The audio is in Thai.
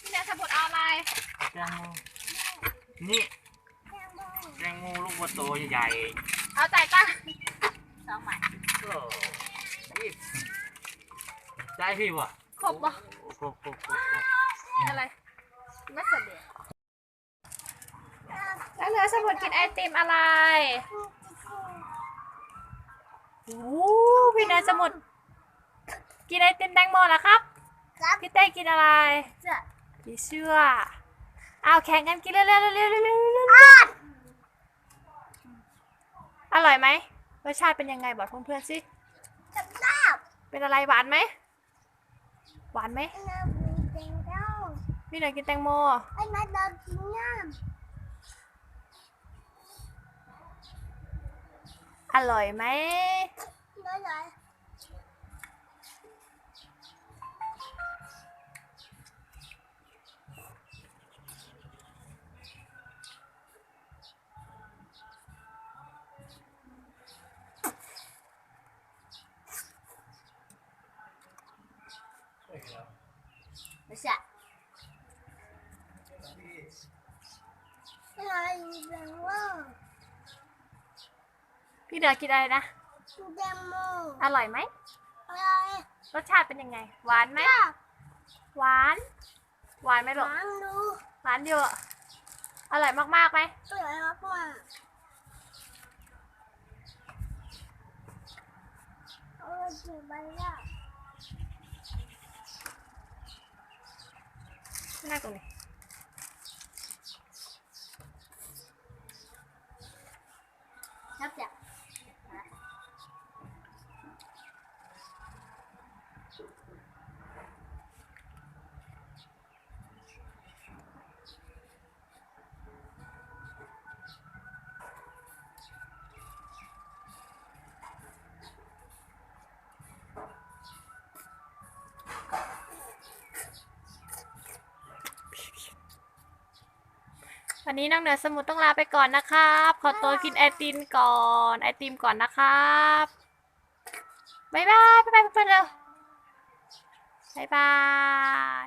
พี่แนนสมุดเอาอะไรแตงโมนี่แตงโมลูกวัวโตใหญ่เอาใจตั้งสองบาม่ได้พี่บ่ครบบ่โอ้โหโอ้โอะไร ไม่สเดวกแล้วเหลือสมุดกินไอติมอะไรโอ้โหพี่แนนสมุดกินไอติมแตงโมเหรอครับ ครับพี่เต้กินอะไรจะพี่เชื่อเอาแข่งกันกินเร็วๆเร็วๆเร็วๆเร็วๆเร็วๆอ้อนอร่อยไหมรสชาติเป็นยังไงบอกเพื่อนๆสิจับได้เป็นอะไรหวานไหมหวานไหมน้ำมีแตงโมพี่เนยกินแตงโมไอ้มาดองกินน้อร่อยไหมำน้อยหน่อย ไม่ใช่อะไรแตงโมพี่เนยกินอะไรนะแตงโมอร่อยไหมอะไรรสชาติเป็นยังไง หวานไหมหวาน หวานไหมลูกล้างดูหวานอยู่อร่อยมากๆไหมสวยมากว่าเอาไปกินไปแล้ว น่าตรงนี้นั วันนี้น้องเหนือสมุทรต้องลาไปก่อนนะครับ ขอตัวกินไอติมก่อน ไอติมก่อนนะครับบ๊ายบายบ๊ายบายเพื่อนๆเร็วบ๊ายบาย